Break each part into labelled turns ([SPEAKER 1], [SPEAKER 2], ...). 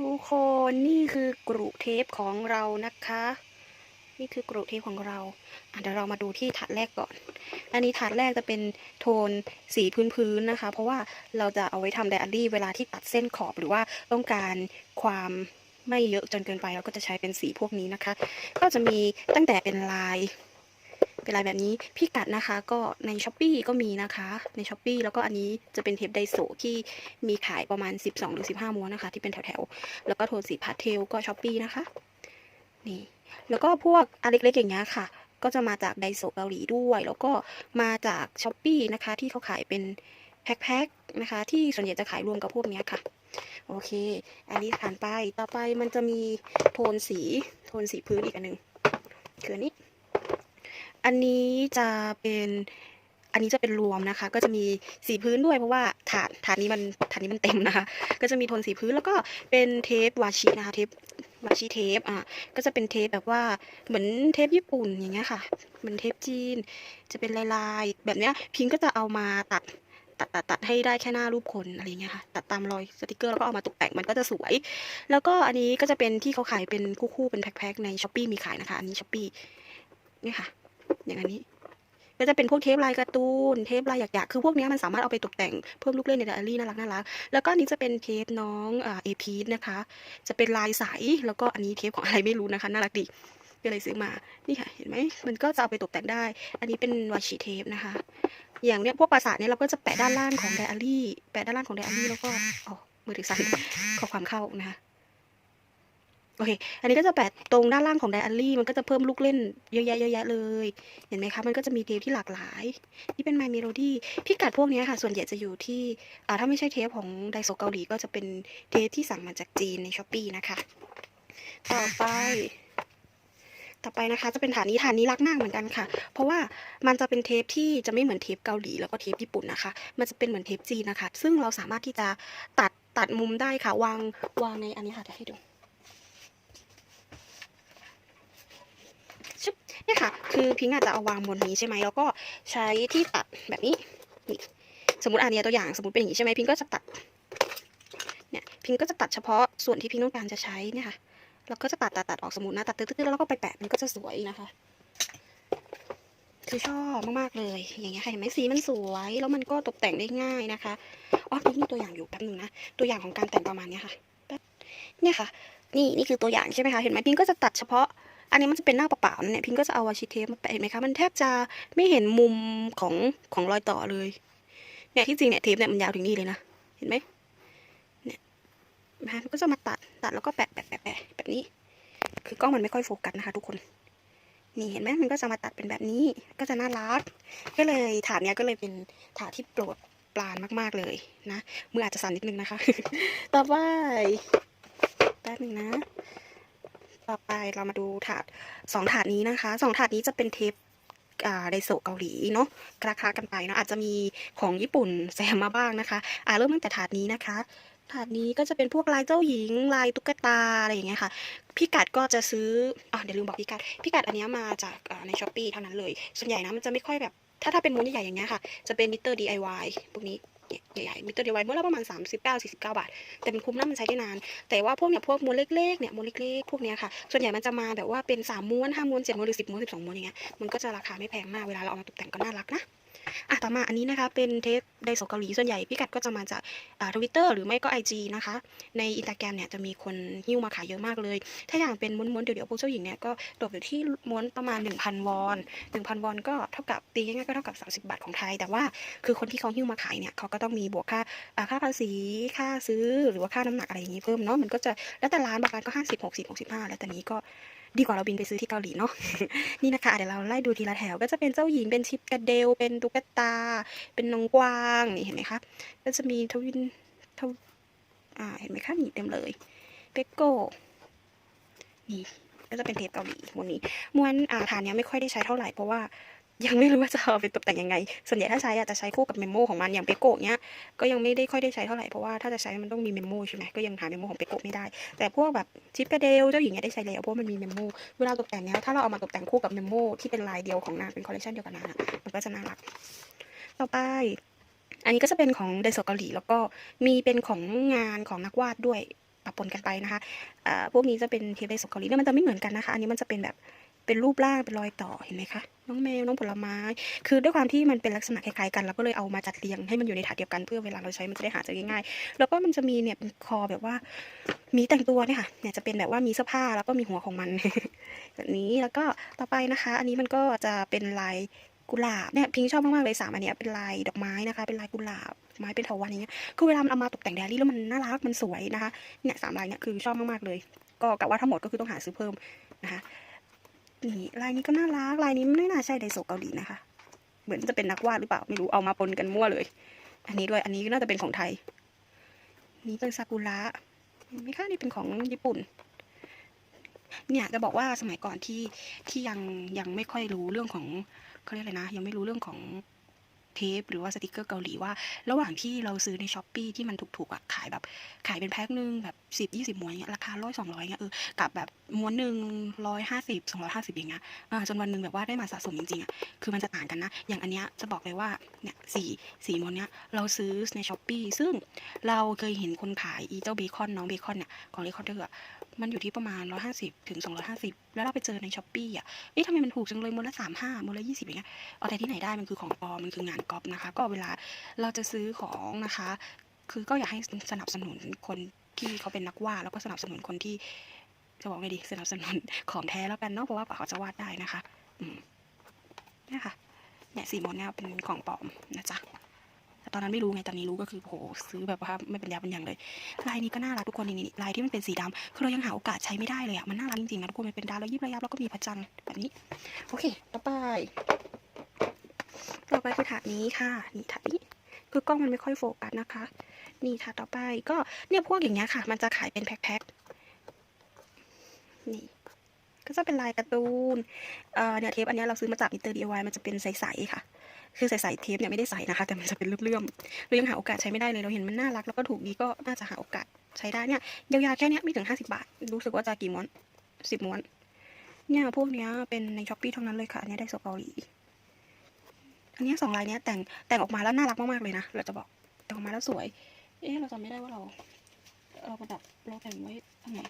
[SPEAKER 1] ทุกคนนี่คือกรุเทปของเรานะคะ นี่คือกรุเทปของเราเดี๋ยวเรามาดูที่ถาดแรกก่อน อันนี้ถาดแรกจะเป็นโทนสีพื้นๆนะคะ เพราะว่าเราจะเอาไว้ทำไดอารี่เวลาที่ตัดเส้นขอบหรือว่าต้องการความไม่เยอะจนเกินไปเราก็จะใช้เป็นสีพวกนี้นะคะ ก็จะมีตั้งแต่เป็นลาย เป็นลายแบบนี้พี่กัดนะคะก็ในช้อปปีก็มีนะคะ ในช้อปปีแล้วก็อันนี้จะเป็นเทปไดโซที่มีขายประมาณ 12หรือ15ม้วนนะคะ ที่เป็นแถวๆ แล้วก็โทนสีพาสเทลก็ช้อปปีนะคะ นี่ แล้วก็พวกอันเล็กๆอย่างเงี้ยค่ะ ก็จะมาจากไดโซเกาหลีด้วย แล้วก็มาจากช้อปปีนะคะ ที่เขาขายเป็นแพ็คๆนะคะ ที่ส่วนใหญ่จะขายรวมกับพวกเนี้ยค่ะโอเค อันนี้ผ่านไป ต่อไปมันจะมีโทนสี โทนสีพื้นอีกอันหนึ่งคืออันนี้ อันนี้จะเป็นอันนี้จะเป็นรวมนะคะ ก็จะมีสีพื้นด้วยเพราะว่าถาดถาดนี้มันถาดนี้มันเต็มนะคะ ก็จะมีโทนสีพื้นแล้วก็เป็นเทปวาชินะคะเทปวาชิเทปอะก็จะเป็นเทปแบบว่าเหมือนเทปญี่ปุ่นอย่างเงี้ยค่ะเหมือนเทปจีน จะเป็นลายๆแบบเนี้ยพิงก็จะเอามาตัดตัดตัดตัดให้ได้แค่หน้ารูปคนอะไรเงี้ยค่ะ ตัดตามรอยสติกเกอร์แล้วก็เอามาตกแต่งมันก็จะสวย แล้วก็อันนี้ก็จะเป็นที่เขาขายเป็นคู่ๆเป็นแพ็คๆในช้อปปีมีขายนะคะ อันนี้ช้อปปีนี่ค่ะ อย่างอันนี้ก็จะเป็นพวกเทปลายการ์ตูน เทปลายหยากๆ คือพวกนี้มันสามารถเอาไปตกแต่งเพิ่มลูกเล่นในไดอารี่น่ารักน่ารัก แล้วก็นี้จะเป็นเทปน้องเอพีนะคะ จะเป็นลายใส แล้วก็อันนี้เทปของอะไรไม่รู้นะคะ น่ารักดีก็เลยซื้อมา นี่ค่ะ เห็นไหม มันก็จะเอาไปตกแต่งได้ อันนี้เป็นวาชิเทปนะคะ อย่างเนี้ยพวกปราสาทเนี่ยเราก็จะแปะด้านล่างของไดอารี่ แปะด้านล่างของไดอารี่แล้วก็อ๋อมือถือสั่นขอความเข้านะคะ โอเค อันนี้ก็จะแปะตรงด้านล่างของไดอารี่ มันก็จะเพิ่มลูกเล่นเยอะแยะเยอะแยะเลย เห็นไหมคะ มันก็จะมีเทปที่หลากหลาย นี่เป็น My Melody พิกัดพวกนี้ค่ะ ส่วนใหญ่จะอยู่ที่ อ่า ถ้าไม่ใช่เทปของไดโซเกาหลีก็จะเป็นเทปที่สั่งมาจากจีนในช้อปปีนะคะ ต่อไป ต่อไปนะคะ จะเป็นฐานนี้ฐานนี้รักมากเหมือนกันค่ะ เพราะว่ามันจะเป็นเทปที่จะไม่เหมือนเทปเกาหลีแล้วก็เทปญี่ปุ่นนะคะ มันจะเป็นเหมือนเทปจีนนะคะ ซึ่งเราสามารถที่จะตัดตัดมุมได้ค่ะ วางวางในอันนี้ค่ะจะให้ดู ชึบเนี่ย คือพิงค์อาจจะเอาวางบนนี้ใช่ไหมแล้วก็ใช้ที่ตัดแบบนี้นี่สมมติอันนี้ตัวอย่างสมมติเป็นอย่างนี้ใช่ไหมพิงค์ก็จะตัดเนี่ยพิงค์ก็จะตัดเฉพาะส่วนที่พิงค์ต้องการจะใช้เนี่ยค่ะแล้วก็จะตัดตัดตัดออกสมมตินะตัดตื้อๆแล้วก็ไปแปะมันก็จะสวยนะคะคือชอบมากๆเลย อย่างเงี้ยค่ะเห็นไหมสีมันสวยแล้วมันก็ตกแต่งได้ง่ายนะคะอ๋อนี่มีตัวอย่างอยู่แป๊บนึงนะตัวอย่างของการแต่งประมาณเนี้ยค่ะเนี่ยค่ะ นี่นี่คือตัวอย่างใช่ไหมคะเห็นไหมพิงก็จะตัดเฉพาะ อันนี้มันจะเป็นหน้าเปล่าๆนั่นเนี่ยพิงก็จะเอาวาชิเทปมาแปะเห็นไหมคะมันแทบจะไม่เห็นมุมของของรอยต่อเลยเนี่ยที่จริงเนี่ยเทปเนี่ยมันยาวถึงนี่เลยนะเห็นไหมเนี่ยนะคะมันก็จะมาตัดตัดแล้วก็แปะแปะแปะแปะแบบนี้ คือกล้องมันไม่ค่อยโฟกัสนะคะทุกคนนี่เห็นไหมมันก็จะมาตัดเป็นแบบนี้ก็จะน่ารักก็เลยถาดเนี้ยก็เลยเป็นถาดที่โปรดปรานมาก ๆเลยนะมืออาจจะสั่นนิดนึงนะคะ ต่อไปแป๊บนึงนะ ต่อไปเรามาดูถาดสองถาดนี้นะคะสองถาดนี้จะเป็นเทปอ่าไดโซเกาหลีเนาะคลาๆกันไปเนาะอาจจะมีของญี่ปุ่นแซมมาบ้างนะคะ อ่าเริ่มตั้งแต่ถาดนี้นะคะ ถาดนี้ก็จะเป็นพวกลายเจ้าหญิงลายตุ๊กตาอะไรอย่างเงี้ยค่ะพี่กัดก็จะซื้ออ่าเดี๋ยวลืมบอกพี่กัดพี่กัดอันนี้มาจากในช้อปปีเท่านั้นเลย ส่วนใหญ่นะมันจะไม่ค่อยแบบ ถ้าถ้าเป็นม้วนใหญ่ๆอย่างเงี้ยค่ะ จะเป็นมิเตอร์ DIY พวกนี้ เนี่ยใหญ่ๆมิเตอร์ DIY ม้วนละประมาณ 39 49 บาท แต่มันคุ้มนะมันใช้ได้นาน แต่ว่าพวกเนี่ยพวกม้วนเล็กๆเนี่ยม้วนเล็กๆพวกเนี้ยค่ะ ส่วนใหญ่มันจะมาแบบว่าเป็นสามม้วนห้าม้วนเจ็ดม้วนหรือสิบม้วนสิบสองม้วนอย่างเงี้ยมันก็จะราคาไม่แพงมากเวลาเราเอามาตกแต่งก็น่ารักนะ อะต่อมาอันนี้นะคะเป็นเทปไดโซเกาหลีส่วนใหญ่พี่กัดก็จะมาจากทวิตเตอร์หรือไม่ก็ IG นะคะ ในอินสตาแกรมเนี่ยจะมีคนหิ้วมาขายเยอะมากเลย ถ้าอย่างเป็นม้วนๆเดี๋ยวๆพวกเจ้าหญิงเนี่ยก็ตกอยู่ที่ม้วนประมาณ 1,000 วอน 1,000 วอนก็เท่ากับตีง่ายๆก็เท่ากับ 30 บาทของไทย แต่ว่าคือคนที่เขาหิ้วมาขายเนี่ยเขาก็ต้องมีบวกค่าค่าภาษีค่าซื้อหรือว่าค่าน้ำหนักอะไรอย่างงี้เพิ่มเนาะมันก็จะแล้วแต่ร้านบางร้านก็ 50 60 65 แล้วแต่นี้ก็ ดีกว่าเราบินไปซื้อที่เกาหลีเนาะ นี่นะคะเดี๋ยวเราไล่ดูทีละแถว ก็จะเป็นเจ้าหญิง เป็นชิปกระเดล เป็นตุ๊กตา เป็นน้องกวาง นี่เห็นไหมคะ ก็จะมีทวินทวอ่า เห็นไหมคะนี่เต็มเลย เปกโก นี่ ก็จะเป็นเทปเกาหลีม้วนนี้ ม้วนอ่าฐานเนี้ยไม่ค่อยได้ใช้เท่าไหร่เพราะว่า ยังไม่รู้ว่าจะเอาไปตกแต่งยังไง ส่วนใหญ่ถ้าใช้อาจะใช้คู่กับเมมโมของมันอย่างเปโกะเนี้ย ก็ยังไม่ได้ค่อยได้ใช้เท่าไหร่ เพราะว่าถ้าจะใช้มันต้องมีเมมโมใช่ไหมก็ยังหาเมมโมของเปโกะไม่ได้ แต่พวกแบบชิปกระเดลเจ้าหญิงเนี่ยได้ใช้แล้วเพราะว่ามันมีเมมโม เวลาตกแต่งเนี้ยถ้าเราเอามาตกแต่งคู่กับเมมโมที่เป็นลายเดียวของนางเป็นคอลเลคชันเดียวกับนางอะมันก็จะน่ารัก ต่อไป อันนี้ก็จะเป็นของไดโซเกาหลีแล้วก็มีเป็นของงานของนักวาดด้วยปะปนกันไปนะคะอ่าพวกนี้จะเป็นเทปไดโซเกาหลีเนี่ยมันจะไม่เหมือนกันนะคะ อันนี้มันจะเป็นแบบ เป็นรูปร่างเป็นรอยต่อเห็นไหมคะน้องแมวน้องผลไม้ คือด้วยความที่มันเป็นลักษณะคล้ายๆกันเราก็เลยเอามาจัดเรียงให้มันอยู่ในถาดเดียวกันเพื่อเวลาเราใช้มันจะได้หาเจอง่ายๆแล้วก็มันจะมีเนี่ยเป็นคอแบบว่า มีแต่งตัวเนี่ยค่ะเนี่ยจะเป็นแบบว่ามีเสื้อผ้าแล้วก็มีหัวของมันแบบนี้แล้วก็ต่อไปนะคะ อันนี้มันก็จะเป็นลายกุหลาบเนี่ยพิงชอบมากๆเลยสามอันเนี้ยเป็นลายดอกไม้นะคะ เป็นลายกุหลาบไม้เป็นเถาวัลย์อย่างเงี้ยคือเวลามันเอามาตกแต่งแดรี่แล้วมันน่ารักมันสวยนะคะเนี่ยสามลายเนี่ยคือชอบมากๆเลย ก็กะว่าทั้งหมดก็คือต้องหาซื้อเพิ่มนะคะ นี่ลายนี้ก็น่ารักลายนี้ไม่น่าใช่ไดโซเกาหลีนะคะ เหมือนจะเป็นนักวาดหรือเปล่าไม่รู้เอามาปนกันมั่วเลย อันนี้ด้วยอันนี้น่าจะเป็นของไทย นี่เป็นซากุระไม่ค่ะนี่เป็นของญี่ปุ่น เนี่ยจะบอกว่าสมัยก่อนที่ที่ยังยังไม่ค่อยรู้เรื่องของเขาเรียกอะไรนะ ยังไม่รู้เรื่องของ เทปหรือว่าสติกเกอร์เกาหลีว่า ระหว่างที่เราซื้อในช้อปปีที่มันถูกๆอะขายแบบขายเป็นแพ็คหนึ่งแบบสิบยี่สิบม้วนเงี้ยราคาร้อยสองร้อยเงี้ยเออกับแบบม้วนหนึ่งร้อยห้าสิบสองร้อยห้าสิบอย่างเงี้ยอ่าจนวันหนึ่งแบบว่าได้มาสะสมจริงๆอะคือมันจะต่างกันนะ อย่างอันเนี้ยจะบอกเลยว่าเนี่ยสี่สี่ม้วนเนี้ยเราซื้อในช้อปปีซึ่งเราเคยเห็นคนขายอีเจ้าเบคอนน้องเบคอนเนี่ยของเลคอนเดอร์ มันอยู่ที่ประมาณ 150ถึง250 แล้วเราไปเจอในช้อปปี้อะเอ๊ะทำไมมันถูกจังเลยมูลละ35มูลละ20อย่างเงี้ยเอาแต่ที่ไหนได้มันคือของปลอมมันคืองานก๊อปนะคะ ก็เวลาเราจะซื้อของนะคะ คือก็อยากให้สนับสนุนคนที่เขาเป็นนักวาดแล้วก็สนับสนุนคนที่จะบอกไงดีสนับสนุนของแท้แล้วกันเนาะเพราะว่ากว่าเขาจะวาดได้นะคะ อืมเนี่ยค่ะเนี่ยสีมอนเนี่ยเป็นของปลอมนะจ๊ะ แต่ตอนนั้นไม่รู้ไงตอนนี้รู้ก็คือโหซื้อแบบว่าไม่เป็นยาเป็นอย่างเลยลายนี้ก็น่ารักทุกคนนี่นี่ลายที่มันเป็นสีดำคือเรายังหาโอกาสใช้ไม่ได้เลยอะมันน่ารักจริงๆนะทุกคนมันเป็นดาวแล้วยิบระยับแล้วก็มีพระจันทร์แบบนี้โอเค ต่อไป ต่อไปคือถาดนี้ค่ะนี่ถาดนี้คือกล้องมันไม่ค่อยโฟกัสนะคะ นี่ถาดต่อไปก็เนี่ยพวกอย่างเงี้ยค่ะ มันจะขายเป็นแพ็คๆนี่ก็จะเป็นลายการ์ตูน เอ่อเนี่ยเทปอันนี้เราซื้อมาจากมิเตอร์ดีไวมันจะเป็นใสๆค่ะ คือใสๆเทปเนี่ยไม่ได้ใส่นะคะ แต่มันจะเป็นเลื่อมๆเรายังหาโอกาสใช้ไม่ได้เลยเราเห็นมันน่ารักแล้วก็ถูกดีก็น่าจะหาโอกาสใช้ได้เนี่ยยาวๆแค่นี้ไม่ถึงห้าสิบาท รู้สึกว่าจะกี่ม้วนสิบม้วน เนี่ยพวกเนี้ยเป็นในช้อปปี้เท่านั้นเลยค่ะอันเนี้ยได้โซเกาหลีอันนี้สองลายเนี้ยแต่งแต่งออกมาแล้วน่ารักมากๆเลยนะเราจะบอกแต่งออกมาแล้วสวย เอ๊ะเราจำไม่ได้ว่าเรา เราประดับเราแต่งไว้ทางไหน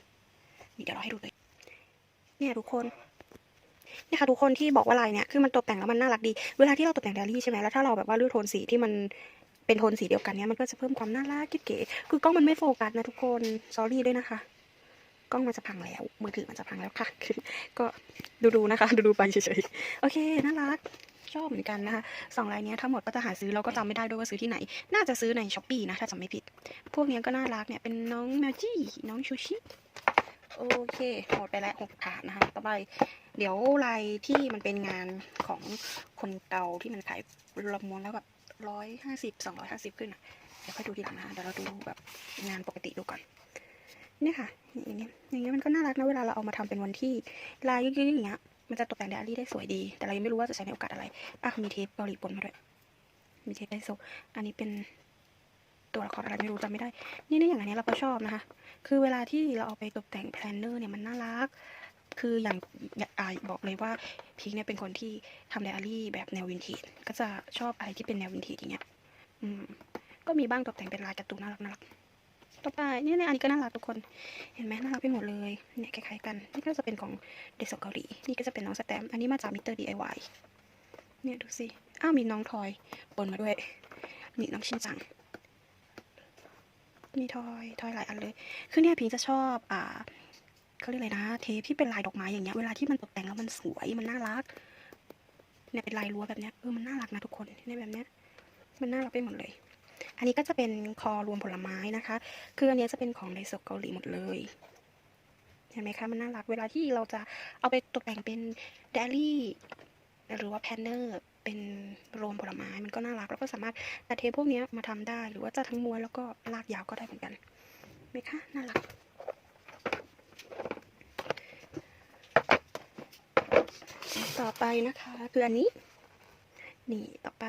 [SPEAKER 1] นี่เดี๋ยวเราให้ดูเลยเนี่ยทุกคน เนี่ยค่ะทุกคนที่บอกว่าลายเนี่ยคือมันตกแต่งแล้วมันน่ารักดี เวลาที่เราตกแต่งแดรี่ใช่ไหมแล้วถ้าเราแบบว่าเลือกโทนสีที่มันเป็นโทนสีเดียวกันเนี่ยมันก็จะเพิ่มความน่ารักเก๋ๆคือกล้องมันไม่โฟกัสนะทุกคนสอรี่ด้วยนะคะกล้องมันจะพังแล้ว มือถือมันจะพังแล้วค่ะคือก็ดูๆนะคะ ดูๆไปเฉยๆโอเคน่ารักชอบเหมือนกันนะคะสองลายนี้ทั้งหมดก็จะหาซื้อเราก็จำไม่ได้ด้วยว่าซื้อที่ไหน น่าจะซื้อในช้อปปีนะถ้าจำไม่ผิด พวกนี้ก็น่ารักเนี่ยเป็นน้องแมวจี้น้องชูชิ โอเค หมดไปแล้วหกถาดนะคะ ต่อไป เดี๋ยวลายที่มันเป็นงานของคนเก่าที่มันขายละมวนแล้วแบบร้อยห้าสิบสองร้อยห้าสิบขึ้นอะ เดี๋ยวค่อยดูทีหลังนะคะเดี๋ยวเราดูแบบงานปกติดูก่อนเนี่ยค่ะ อย่างเงี้ยอย่างเงี้ยมันก็น่ารักนะเวลาเราเอามาทำเป็นวันที่ลายยืดๆอย่างเงี้ย มันจะตกแต่งไดอารี่ได้สวยดี แต่เรายังไม่รู้ว่าจะใช้ในโอกาสอะไรอะมีเทปเกาหลีปนมาด้วย มีเทปไดโซอันนี้เป็น ตัวละครอะไรไม่รู้จำไม่ได้ นี่นี่อย่างอันนี้เราก็ชอบนะคะ คือเวลาที่เราเอาไปตกแต่งแพลนเนอร์เนี่ยมันน่ารัก คืออย่างอาบอกเลยว่าพีคเนี่ยเป็นคนที่ทำไดอารี่แบบแนววินเทจ ก็จะชอบอะไรที่เป็นแนววินเทจอย่างเงี้ย อืม ก็มีบ้างตกแต่งเป็นลายการ์ตูนน่ารักน่ารักต่อไปเนี่ยเนี่ยอันนี้ก็น่ารักทุกคน เห็นไหมน่ารักไปหมดเลย เนี่ยคล้ายๆกัน นี่ก็จะเป็นของเด็กสาวเกาหลี นี่ก็จะเป็นน้องสแตม อันนี้มาจากมิเตอร์ DIY เนี่ยดูสิ อ้าวมีน้องทอยปนมาด้วย นี่น้องชินจัง มีทอยทอยหลายอันเลย คือเนี่ยพิงจะชอบอ่าเขาเรียกอะไรนะ เทปที่เป็นลายดอกไม้อย่างเงี้ย เวลาที่มันตกแต่งแล้วมันสวย มันน่ารัก เนี่ยเป็นลายรั้วแบบเนี้ย เออ มันน่ารักนะทุกคนเนี่ยแบบเนี้ย มันน่ารักไปหมดเลย อันนี้ก็จะเป็นคอรวมผลไม้นะคะ คืออันนี้จะเป็นของในสกเกาหลีหมดเลยเห็นไหมคะมันน่ารักเวลาที่เราจะเอาไปตกแต่งเป็นเดลี่หรือว่าแพนเนอร์ เป็นรวมผลไม้มันก็น่ารัก แล้วก็สามารถตัดเทปพวกนี้มาทำได้ หรือว่าจะทั้งม้วนแล้วก็ลากยาวก็ได้เหมือนกันเห็นไหมคะ น่ารักต่อไปนะคะคืออันนี้ นี่ต่อไป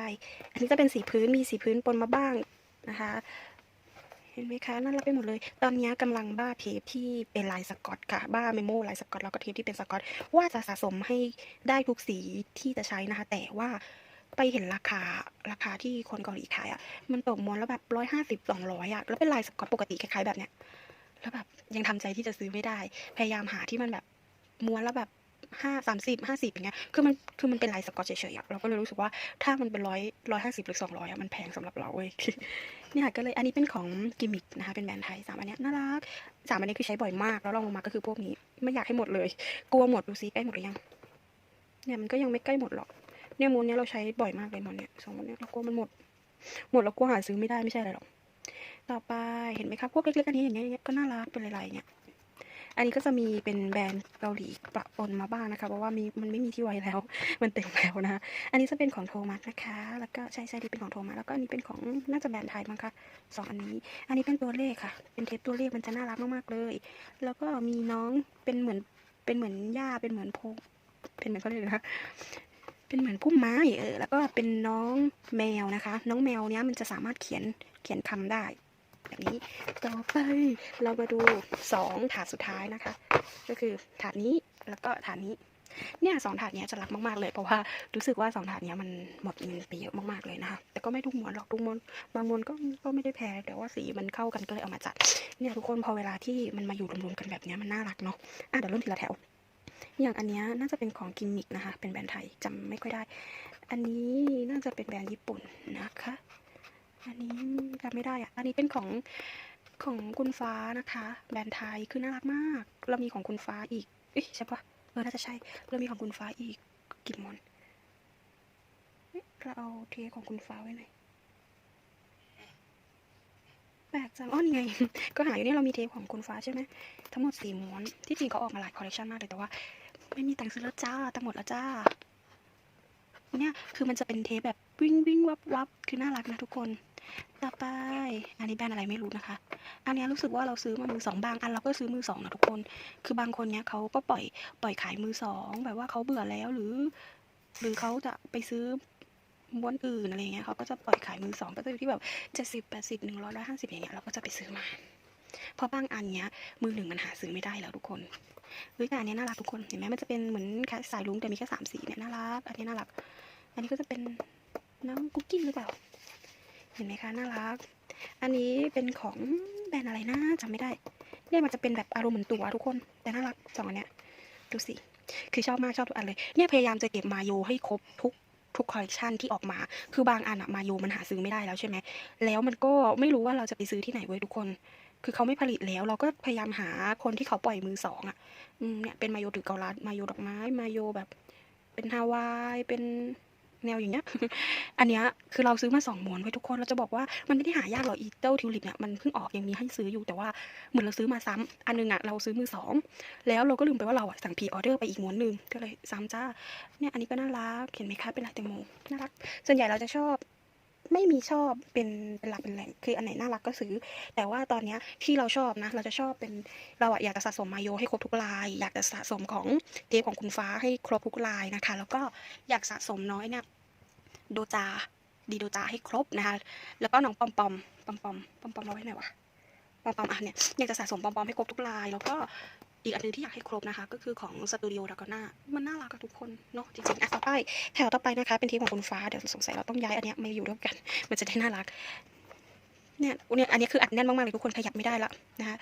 [SPEAKER 1] อันนี้จะเป็นสีพื้นมีสีพื้นปนมาบ้างนะคะ เห็นไหมคะน่ารักไปหมดเลย ตอนนี้กำลังบ้าเทปที่เป็นลายสกอตค่ะ บ้าเมโมลายสกอตแล้วก็เทปที่เป็นสกอต ว่าจะสะสมให้ได้ทุกสีที่จะใช้นะคะ แต่ว่าไปเห็นราคาราคาที่คนเกาหลีขายอะ่ะ มันตกม้วนแล้วแบบร้อยห้าสิบสองร้อยอะ แล้วเป็นลายสกอตปกติคล้ายๆแบบเนี้ย แล้วแบบยังทำใจที่จะซื้อไม่ได้ พยายามหาที่มันแบบม้วนแล้วแบบห้าสามสิบห้าสิบอย่างเงี้ย คือมันคือมันเป็นลายสกอตเฉยๆอะเราก็เลยรู้สึกว่าถ้ามันเป็นร้อยร้อยห้าสิบหรือสองร้อยอะมันแพงสำหรับเราเว้ย นี่ค่ะก็เลยอันนี้เป็นของกิมมิกนะคะเป็นแบรนด์ไทยสามอันนี้น่ารักสามอันนี้คือใช้บ่อยมากแล้วลองลงมาก็คือพวกนี้ ไม่อยากให้หมดเลย กลัวหมดดูซิใกล้หมดหรือยังเนี่ยมันก็ยังไม่ใกล้หมดหรอก เนี่ยมูลเนี้ยเราใช้บ่อยมากเลยมูนเนี้ยสองมูลเนี้ยเรากลัวมันหมด หมดแล้วกลัวหาซื้อไม่ได้ไม่ใช่อะไรหรอกต่อไปเห็นไหมครับพวกเล็กๆอันนี้อย่างเงี้ยอย่างเงี้ยก็น่ารักเป็นลายๆเนี่ย อันนี้ก็จะมีเป็นแบรนด์เกาหลีประปนมาบ้างนะคะเพราะว่ามีมันไม่มีที่ไว้แล้ว มันเต็มแล้วนะอันนี้จะเป็นของโทมัสนะคะ แล้วก็ใช่ใช่ดีเป็นของโทมัสแล้วก็อันนี้เป็นของน่าจะแบรนด์ไทยมั้งคะสองอันนี้ อันนี้เป็นตัวเลขค่ะ เป็นเทปตัวเลขมันจะน่ารักมากๆเลย แล้วก็มีน้องเป็นเหมือนเป็นเหมือนหญ้าเป็นเหมือนพงเป็นเหมือนเขาเรียกนะคะเป็นเหมือนพุ่มไม้เออแล้วก็เป็นน้องแมวนะคะ น้องแมวเนี้ยมันจะสามารถเขียนเขียนคำได้ แบบนี้ต่อไปเรามาดูสองถาดสุดท้ายนะคะ ก็คือถาดนี้แล้วก็ถาดนี้เนี่ยสองถาดเนี้ยจะรักมากๆเลยเพราะว่ารู้สึกว่าสองถาดเนี้ยมันหมดเงินไปเยอะมากๆเลยนะคะแต่ก็ไม่ทุกมวนหรอกทุกมวนบางมวนก็ก็ไม่ได้แพงแต่ว่าสีมันเข้ากันก็เลยเอามาจัดเนี่ยทุกคนพอเวลาที่มันมาอยู่รวมๆกันแบบเนี้ยมันน่ารักเนาะอะเดี๋ยวเริ่มทีละแถว อย่างอันเนี้ยน่าจะเป็นของกิมมิกนะคะ เป็นแบรนด์ไทยจำไม่ค่อยได้ อันนี้น่าจะเป็นแบรนด์ญี่ปุ่นนะคะ อันนี้จำไม่ได้อะอันนี้เป็นของของคุณฟ้านะคะ แบรนด์ไทยคือน่ารักมาก เรามีของคุณฟ้าอีกเอ๊ะใช่ปะเออน่าจะใช่ เรามีของคุณฟ้าอีกกี่มอนเราเอาเทของคุณฟ้าไว้ไหนอยแปลกจังอ้อนี่ไง ก็หาอยู่นี่เรามีเทปของคุณฟ้าใช่ไหมทั้งหมดสี่ม้วนที่จริงเขาออกมาหลายคอลเลคชันมากเลยแต่ว่า ไม่มีตังค์ซื้อแล้วจ้าตังหมดแล้วจ้าเนี่ยคือมันจะเป็นเทปแบบวิ่งวิ่งวับวับคือน่ารักนะทุกคน ต่อไป อันนี้แบรนด์อะไรไม่รู้นะคะ อันนี้รู้สึกว่าเราซื้อมามือสองบางอันเราก็ซื้อมือสองนะทุกคน คือบางคนเนี้ยเขาก็ปล่อยปล่อยขายมือสองแบบว่าเขาเบื่อแล้วหรือ หรือเขาจะไปซื้อม้วนอื่นอะไรเงี้ยเขาก็จะปล่อยขายมือสองก็จะอยู่ที่แบบเจ็ดสิบแปดสิบหนึ่งร้อยร้อยห้าสิบอย่างเงี้ยเราก็จะไปซื้อมา เพราะบางอันเนี้ยมือหนึ่งมันหาซื้อไม่ได้แล้วทุกคนเฮ้ยแต่อันนี้น่ารักทุกคนเห็นไหมมันจะเป็นเหมือนสายลุงแต่มีแค่สามสีเนี่ยน่ารักอันนี้น่ารัก อันนี้ก็จะเป็นน้องกุ๊กกี้หรือเปล่า เห็นไหมคะน่ารัก อันนี้เป็นของแบรนด์อะไรนะจำไม่ได้ เนี่ยมันจะเป็นแบบอารมณ์เหมือนตัวทุกคน แต่น่ารักสองอันเนี้ยดูสิ คือชอบมากชอบทุกอันเลย เนี่ยพยายามจะเก็บมาโยให้ครบทุกทุกคอลเลคชันที่ออกมา คือบางอันอะมาโยมันหาซื้อไม่ได้แล้วใช่ไหม แล้วมันก็ไม่รู้ว่าเราจะไปซื้อที่ไหนเว้ยทุกคน คือเขาไม่ผลิตแล้ว เราก็พยายามหาคนที่เขาปล่อยมือสองอะเนี่ยเป็นมาโยถือเกาลัดมาโยดอกไม้ มาโยแบบ เป็นฮาวาย เป็น แนวอย่างเงี้ย อันเนี้ยคือเราซื้อมาสองม้วนไว้ทุกคน เราจะบอกว่ามันไม่ได้หายากหรอกอีเตลทิวลิปเนี่ยมันเพิ่งออกยังมีให้ซื้ออยู่แต่ว่าเหมือนเราซื้อมาซ้ำอันนึงอะเราซื้อมือสองแล้วเราก็ลืมไปว่าเราอะสั่งพีออเดอร์ไปอีกม้วนหนึ่งก็เลยซ้ำจ้าเนี่ยอันนี้ก็น่ารักเห็นไหมคะเป็นลายแตงโมน่ารักส่วนใหญ่เราจะชอบ ไม่มีชอบเป็นเป็นหลักเป็นแหล่งคืออันไหนน่ารักก็ซื้อ แต่ว่าตอนเนี้ยที่เราชอบนะ เราจะชอบเป็นเราอะอยากจะสะสมมาโยให้ครบทุกลาย อยากจะสะสมของเทปของคุณฟ้าให้ครบทุกลายนะคะ แล้วก็อยากสะสมน้อยเนี่ยโดจาดีโดจาให้ครบนะคะ แล้วก็น้องปอมปอมปอมปอมปอมปอมเราไว้ไหนวะปอมปอมอะเนี่ยอยากจะสะสมปอมปอมให้ครบทุกลาย แล้วก็ อีกอันนึงที่อยากให้ครบนะคะ ก็คือของสตูดิโอดากอน่ามันน่ารักกับทุกคนเนาะจริงๆอะต่อไปแถวต่อไปนะคะ เป็นทีมของคุณฟ้าเดี๋ยวสงสัยเราต้องย้ายอันเนี้ยมาอยู่ด้วยกัน มันจะได้น่ารักเนี่ยเนี่ยอันนี้คืออัดแน่นมากๆเลยทุกคนขยับไม่ได้ละนะคะ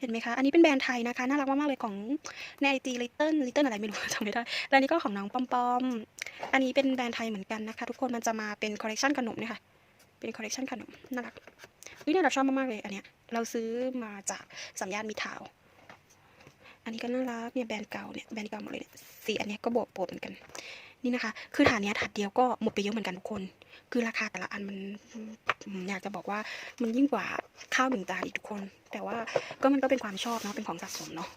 [SPEAKER 1] เห็นไหมคะ อันนี้เป็นแบรนด์ไทยนะคะ น่ารักมากๆเลยของในไอจีลิตเติ้ลลิตเติ้ลอะไรไม่รู้จำไม่ได้ แล้วนี้ก็ของน้องปอมปอม อันนี้เป็นแบรนด์ไทยเหมือนกันนะคะ ทุกคนมันจะมาเป็นคอลเลคชันขนมเนี่ยค่ะเป็นคอลเลคชันขนมน่ารักเฮ้ยเนี่ยเราชอบมากๆเลยอันเนี้ยเราซื้อมาจากสัมยานมิตรทาว อันนี้ก็น่ารักเนี่ยแบรนด์เก่าเนี่ยแบรนด์เก่าหมดเลยเนี่ยสีอันนี้ก็โบดโปรเหมือนกัน นี่นะคะ คือฐานเนี้ยถาดเดียวก็หมดไปเยอะเหมือนกันทุกคน คือราคาแต่ละอันมันอยากจะบอกว่ามันยิ่งกว่าข้าวหนึ่งจานอีกทุกคน แต่ว่าก็มันก็เป็นความชอบเนาะเป็นของสะสมเนาะ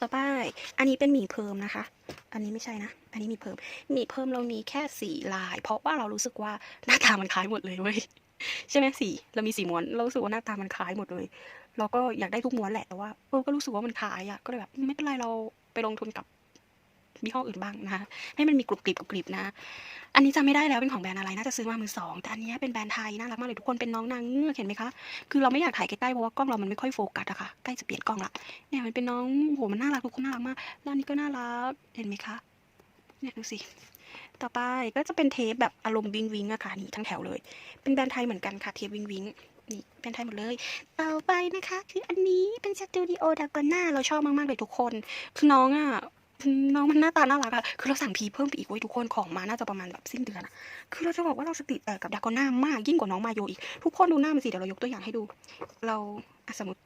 [SPEAKER 1] ต่อไป อันนี้เป็นหมี่เพิ่มนะคะ อันนี้ไม่ใช่นะ อันนี้มีเพิ่มหมี่เพิ่มเรามีแค่สี่ลาย เพราะว่าเรารู้สึกว่าหน้าตามันคล้ายหมดเลยเว้ย ใช่ไหมสี เรามีสีม้วน เรารู้สึกว่าหน้าตามันคล้ายหมดเลยเราก็อยากได้ทุกม้วนแหละแต่ว่าเออก็รู้สึกว่ามันคล้ายอะก็เลยแบบไม่เป็นไรเราไปลงทุนกับยี่ห้ออื่นบ้างนะคะให้มันมีกรุบกริบกรุบกริบนะ อันนี้จำไม่ได้แล้วเป็นของแบรนด์อะไรน่าจะซื้อมามือสองแต่อันนี้เป็นแบรนด์ไทยน่ารักมากเลยทุกคนเป็นน้องนางเงือกเห็นไหมคะคือเราไม่อยากถ่ายใกล้ๆเพราะว่ากล้องเรามันไม่ค่อยโฟกัสอะค่ะใกล้จะเปลี่ยนกล้องละเนี่ยมันเป็นน้องโหมันน่ารักทุกคนน่ารักมากแล้วอันนี้ก็น่ารักเห็นไหมคะเนี่ยดูสิต่อไปก็จะเป็นเทปแบบอารมณ์วิงวิงอะค่ะนี่ทั้งแถวเลย เป็นแบรนด์ไทยเหมือนกันค่ะเทปวิงวิง นี่เป็นไทยหมดเลย ต่อไปนะคะ คืออันนี้เป็นสตูดิโอดากอน่าเราชอบมาก ๆ เลยทุกคน คือน้องอะน้องมันหน้าตาน่ารักอะคือเราสั่งพีเพิ่มไปอีกเว้ทุกคนของมาน่าจะประมาณแบบสิ้นเดือนอะคือเราจะบอกว่าเราสติแตกกับดากอน่ามากยิ่งกว่าน้องมาโยอีก ทุกคนดูหน้ามันสิเดี๋ยวเรายกตัวอย่างให้ดู เราสมมติ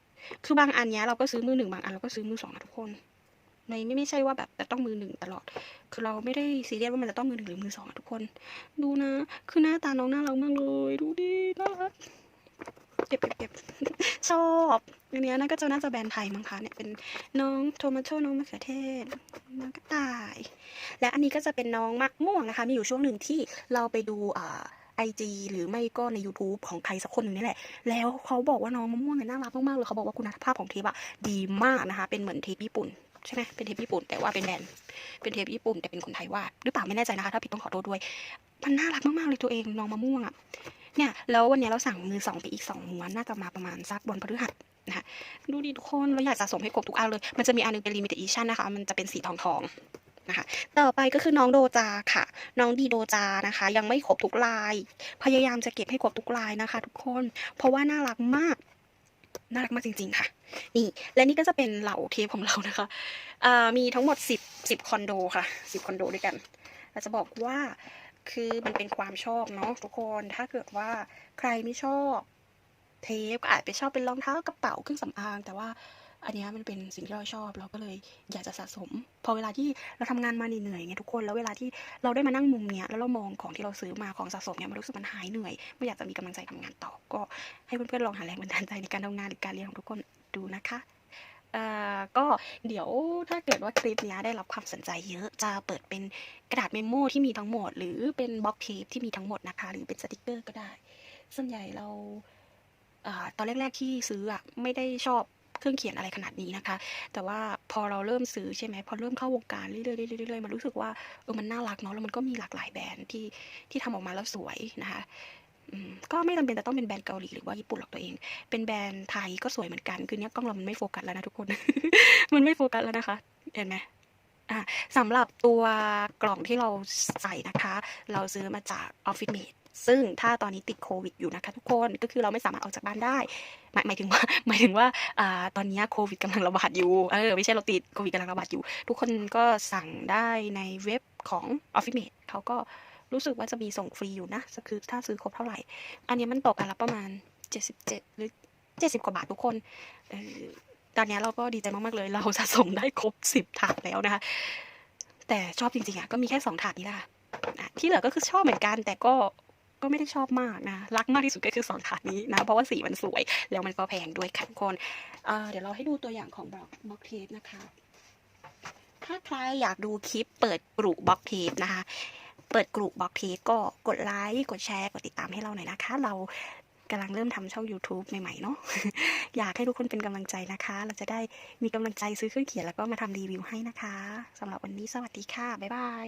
[SPEAKER 1] คือบางอันเนี้ยเราก็ซื้อมือหนึ่งบางอันเราก็ซื้อมือสองนะทุกคนในไม่ไม่ใช่ว่าแบบจะต้องมือหนึ่งตลอด คือเราไม่ได้ซีเรียสว่ามันจะต้องมือหนึ่งหรือมือสองอะทุกคน ดูนะ คือหน้าตาน้องน่ารักมากเลย ดูดิน่ารัก เก็บเก็บเก็บชอบอันนี้น่าก็จะน่าจะแบรนด์ไทยมั้งคะเนี่ยเป็นน้องโทมาโตน้องมะเขือเทศน้องกระต่าย และอันนี้ก็จะเป็นน้องมะม่วงนะคะ มีอยู่ช่วงหนึ่งที่เราไปดูอ่าไอจีหรือไม่ก็ใน YouTube ของใครสักคนหนึ่งนี่แหละ แล้วเขาบอกว่าน้องมะม่วงเนี่ยน่ารักมากๆเลยเขาบอกว่าคุณภาพของเทปอะดีมากนะคะ เป็นเหมือนเทปญี่ปุ่นใช่ไหมเป็นเทปญี่ปุ่นแต่ว่าเป็นแบรนด์เป็นเทปญี่ปุ่นแต่เป็นคนไทยวาดหรือเปล่าไม่แน่ใจนะคะ ถ้าผิดต้องขอโทษด้วย มันน่ารักมากๆเลยตัวเองน้องมะม่วงอะ เนี่ยแล้ววันนี้เราสั่งมือสองไปอีกสองม้วนน่าจะมาประมาณสักวันพฤหัสนะคะดูดิทุกคนเราอยากสะสมให้ครบทุกอันเลย มันจะมีอันหนึงเป็น limited edition นะคะ มันจะเป็นสีทองทองๆนะคะต่อไปก็คือน้องโดจาค่ะ น้องดีโดจานะคะ ยังไม่ครบทุกลาย พยายามจะเก็บให้ครบทุกลายนะคะ ทุกคน เพราะว่าน่ารักมาก น่ารักมากจริง ๆ ค่ะ นี่และนี่ก็จะเป็นเหล่าเทปของเรานะคะมีทั้งหมด 10 10คอนโดค่ะ 10คอนโดด้วยกันเราจะบอกว่า คือมันเป็นความชอบเนาะทุกคนถ้าเกิดว่าใครไม่ชอบ เทปก็อาจไปชอบเป็นรองเท้ากระเป๋าเครื่องสำอาง แต่ว่าอันนี้มันเป็นสิ่งที่เราชอบ เราก็เลยอยากจะสะสม พอเวลาที่เราทำงานมาเหนื่อยไงทุกคน แล้วเวลาที่เราได้มานั่งมุมเนี้ยแล้วเรามองของที่เราซื้อมาของสะสมเนี่ยมันรู้สึกมันหายเหนื่อย ไม่อยากจะมีกำลังใจทำงานต่อ ก็ให้เพื่อนๆลองหาแรงบันดาลใจในการทำงานหรือการเรียนของทุกคนดูนะคะ อ่อก็เดี๋ยวถ้าเกิดว่าคลิปนี้ได้รับความสนใจเยอะจะเปิดเป็นกระดาษเมมโมที่มีทั้งหมด หรือเป็นบล็อกเทปที่มีทั้งหมดนะคะ หรือเป็นสติกเกอร์ก็ได้ ส่วนใหญ่เราอตอนแรก ๆที่ซื้ออะไม่ได้ชอบเครื่องเขียนอะไรขนาดนี้นะคะ แต่ว่าพอเราเริ่มซื้อใช่ไหมพอเริ่มเข้าวงการเรื่อยๆเรื่อยๆเรื่อยๆมันรู้สึกว่าเออมันน่ารักเนาะแล้วมันก็มีหลากหลายแบรนด์ที่ที่ทำออกมาแล้วสวยนะคะ ก็ไม่จำเป็นจะต้องเป็นแบรนด์เกาหลีหรือว่าญี่ปุ่นหรอกตัวเอง เป็นแบรนด์ไทยก็สวยเหมือนกัน คือเนี้ยกล้องเรามันไม่โฟกัสแล้วนะทุกคน มันไม่โฟกัสแล้วนะคะ เห็นไหมอะสำหรับตัวกล่องที่เราใส่นะคะ เราซื้อมาจาก Office Mate ซึ่งถ้าตอนนี้ติดโควิดอยู่นะคะทุกคนก็คือเราไม่สามารถออกจากบ้านได้ หมายหมายถึงว่าหมายถึงว่าอ่าตอนนี้โควิดกำลังระบาดอยู่เออไม่ใช่เราติดโควิดกำลังระบาดอยู่ ทุกคนก็สั่งได้ในเว็บของ Office Mate เขาก็ รู้สึกว่าจะมีส่งฟรีอยู่นะคือถ้าซื้อครบเท่าไหร่ อันนี้มันตกอันละประมาณ 77 หรือ 70 กว่าบาททุกคนเออตอนนี้เราก็ดีใจมาก ๆ เลย เราสะสมได้ครบ 10 ถาดแล้วนะคะ แต่ชอบจริง ๆ อะ ก็มีแค่ 2 ถาดนี้แหละที่เหลือก็คือชอบเหมือนกัน แต่ก็ก็ไม่ได้ชอบมากนะ รักมากที่สุดก็คือ2ถาดนี้นะ เพราะว่าสีมันสวย แล้วมันก็แพงด้วยค่ะทุกคนเเดี๋ยวเราให้ดูตัวอย่างของบล็อกบล็อกเทปนะคะ ถ้าใครอยากดูคลิปเปิดกลุ่มบล็อกเทปนะคะ เปิดกลุ่มบล็อกเทปก็กดไลค์กดแชร์กดติดตามให้เราหน่อยนะคะ เรากำลังเริ่มทำช่อง YouTube ใหม่ๆเนาะอยากให้ทุกคนเป็นกำลังใจนะคะ เราจะได้มีกำลังใจซื้อเครื่องเขียนแล้วก็มาทำรีวิวให้นะคะสำหรับวันนี้สวัสดีค่ะ บ๊ายบาย